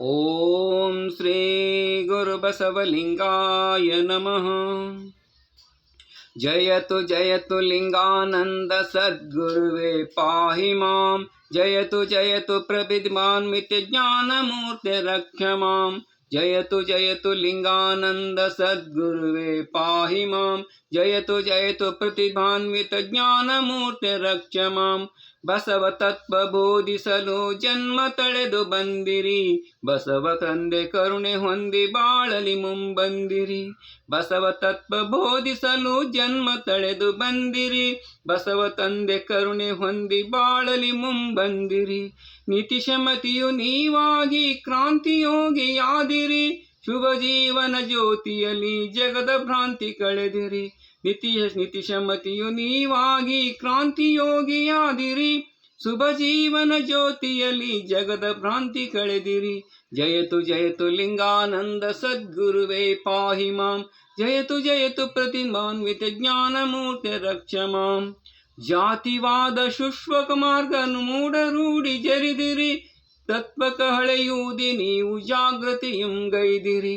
ओम श्री गुरुबसवलिंगाय नमः। जयतु जयतु लिंगानंद सद्गुरुवे पाहि माम। जयतु जयतु प्रविद्मान्वितज्ञानमूर्तिरक्ष माँ जयतु जयतु लिङ्गानन्द सद्गुरुवे पाहि माम। जयतु जयतु रक्ष म ಬಸವ ತತ್ವ ಬೋಧಿಸಲು ಜನ್ಮ ತಳೆದು ಬಂದಿರಿ. ಬಸವ ತಂದೆ ಕರುಣೆ ಹೊಂದಿ ಬಾಳಲಿ ಮುಂಬಂದಿರಿ. ಬಸವ ತತ್ವ ಬೋಧಿಸಲು ಜನ್ಮ ತಳೆದು ಬಂದಿರಿ. ಬಸವ ತಂದೆ ಕರುಣೆ ಹೊಂದಿ ಬಾಳಲಿ ಮುಂಬಂದಿರಿ. ನಿತಿಶಮತಿಯು ನೀವಾಗಿ ಕ್ರಾಂತಿಯೋಗಿಯಾದಿರಿ. ಶುಭ ಜೀವನ ಜ್ಯೋತಿಯಲ್ಲಿ ಜಗದ ಭ್ರಾಂತಿ ಕಳೆದಿರಿ. ನಿತಿಯ ನಿತಿಶಮತಿಯು ನೀವಾಗಿ ಕ್ರಾಂತಿಯೋಗಿಯಾದಿರಿ. ಶುಭ ಜೀವನ ಜ್ಯೋತಿಯಲ್ಲಿ ಜಗದ ಭ್ರಾಂತಿ ಕಳೆದಿರಿ. ಜಯತು ಜಯತು ಲಿಂಗಾನಂದ ಸದ್ಗುರುವೇ ಪಾಹಿ ಮಾಂ. ಜಯತು ಜಯತು ಪ್ರತಿಮಾನ್ವಿತ ಜ್ಞಾನಮೂರ್ತಿ ರಕ್ಷ ಮಾಂ. ಜಾತಿವಾದ ಶುಶ್ವಕ ಮಾರ್ಗನು ಮೂಢ ರೂಢಿ ಜರಿದಿರಿ. ತತ್ವಕ ಹಳೆಯುವುದಿ, ನೀವು ಜಾಗೃತಿಯಂ ಗೈದಿರಿ.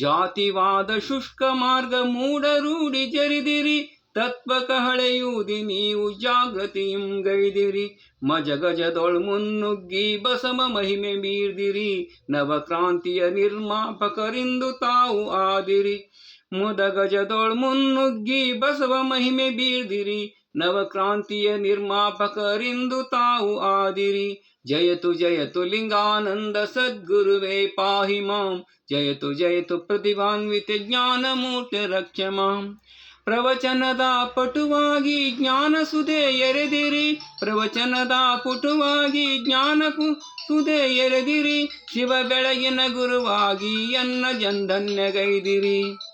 ಜಾತಿವಾದ ಶುಷ್ಕ ಮಾರ್ಗ ಮೂಢ ರೂಢಿ ಜರಿದಿರಿ. ತತ್ವಕ ಹಳೆಯುವುದಿ, ನೀವು ಜಾಗೃತಿಯಂ ಗೈದಿರಿ. ಮಜ ಗಜದೊಳ್ ಮುನ್ನುಗ್ಗಿ ಬಸವ ಮಹಿಮೆ ಬೀರ್ದಿರಿ. ನವಕ್ರಾಂತಿಯ ನಿರ್ಮಾಪಕರಿಂದು ತಾವು ಆದಿರಿ. ಮುದ ಗಜದೊಳ್ ಮುನ್ನುಗ್ಗಿ ಬಸವ ಮಹಿಮೆ ಬೀರ್ದಿರಿ. ನವಕ್ರಾಂತಿಯ ನಿರ್ಮಾಪಕರಿಂದು ತಾವು ಆದಿರಿ. ಜಯತು ಜಯತು ಲಿಂಗಾನಂದ ಸದ್ಗುರುವೇ ಪಾಹಿ ಮಾಂ. ಜಯತು ಜಯತು ಪ್ರತಿಭಾನ್ವಿತ ಜ್ಞಾನಮೂರ್ತಿ ರಕ್ಷ ಮಾಂ. ಪ್ರವಚನದ ಪಟುವಾಗಿ ಜ್ಞಾನ ಸುದೇ ಎರೆದಿರಿ. ಪ್ರವಚನದ ಪಟುವಾಗಿ ಜ್ಞಾನ ಸುದೆ ಎರೆದಿರಿ. ಶಿವ ಬೆಳಗಿನ ಗುರುವಾಗಿ ಎನ್ನ ಜಂಧನ್ಯಗೈದಿರಿ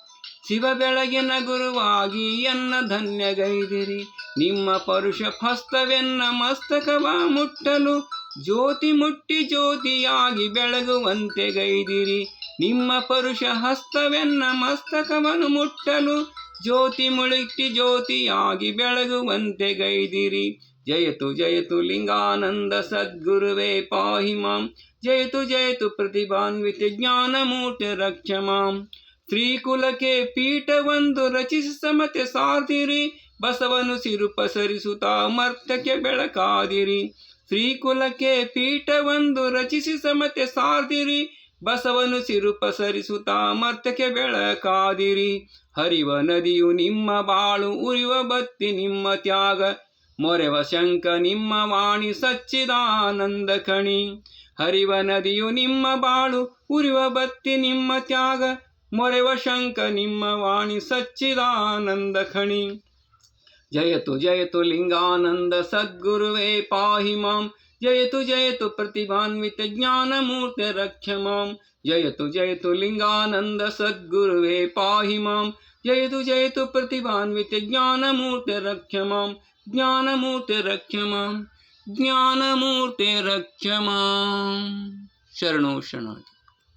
ಶಿವ ಬೆಳಗಿನ ಗುರುವಾಗಿ ಎನ್ನ ಧನ್ಯಗೈದಿರಿ ನಿಮ್ಮ ಪರುಷ ಹಸ್ತವೆನ್ನ ಮಸ್ತಕವ ಮುಟ್ಟಲು ಜ್ಯೋತಿ ಮುಟ್ಟಿ ಜ್ಯೋತಿಯಾಗಿ ಬೆಳಗುವಂತೆ ಗೈದಿರಿ. ನಿಮ್ಮ ಪರುಷ ಹಸ್ತವೆನ್ನ ಮಸ್ತಕವನ್ನು ಮುಟ್ಟಲು ಜ್ಯೋತಿ ಮುಳುಟ್ಟಿ ಜ್ಯೋತಿಯಾಗಿ ಬೆಳಗುವಂತೆ ಗೈದಿರಿ. ಜಯತು ಜಯತು ಲಿಂಗಾನಂದ ಸದ್ಗುರುವೇ ಪಾಹಿ ಮಾಂ. ಜಯತು ಜಯತು ಪ್ರತಿಭಾನ್ವಿತ ಜ್ಞಾನಮೂರ್ತಿ ರಕ್ಷ ಮಾಂ. ಶ್ರೀಕುಲಕ್ಕೆ ಪೀಠವೊಂದು ರಚಿಸಿ ಸಮತೆ ಸಾರ್ದಿರಿ ಬಸವನು ಸಿರು ಪಸರಿಸುತ್ತಾ ಮರ್ತಕ್ಕೆ ಬೆಳಕಾದಿರಿ. ಶ್ರೀಕುಲಕ್ಕೆ ಪೀಠವೊಂದು ರಚಿಸಿ ಸಮತೆ ಸಾರ್ದಿರಿ ಬಸವನು ಸಿರು ಪಸರಿಸುತ್ತಾ ಮರ್ತಕ್ಕೆ ಬೆಳಕಾದಿರಿ. ಹರಿವ ನದಿಯು ನಿಮ್ಮ ಬಾಳು, ಉರಿವ ಬತ್ತಿ ನಿಮ್ಮ ತ್ಯಾಗ. ಮೊರೆವ ಶಂಕ ನಿಮ್ಮ ವಾಣಿ, ಸಚ್ಚಿದಾನಂದ ಕಣಿ. ಹರಿವ ನದಿಯು ನಿಮ್ಮ ಬಾಳು, ಉರಿವ ಬತ್ತಿ ನಿಮ್ಮ ತ್ಯಾಗ. ಮೊರೆವ ಶಂಕ ನಿಮ್ಮ ವಾಣಿ ಸಚ್ಚಿದಾನಂದ ಖಣಿ. ಜಯತು ಜಯತು ಲಿಂಗಾನಂದ ಸದ್ಗುರುವೇ ಪಾಹಿ ಮಾಂ. ಜಯತು ಜಯತು ಪ್ರತಿಭಾನ್ವಿತ ಜ್ಞಾನಮೂರ್ತಿ ರಕ್ಷ ಮಾಂ. ಜಯತು ಜಯತು ಲಿಂಗಾನಂದ ಸದ್ಗುರುವೇ ಪಾಹಿ ಮಾಂ. ಜಯತು ಜಯತು ಪ್ರತಿಭಾನ್ವಿತ ಜ್ಞಾನಮೂರ್ತಿ ರಕ್ಷ ಮಾಂ. ಜ್ಞಾನಮೂರ್ತಿ ರಕ್ಷ ಮಾಂ. ಜ್ಞಾನಮೂರ್ತಿ ರಕ್ಷ ಮಾಂ. ಶರಣೋ, ಶರಣಾರ್ಥಿ.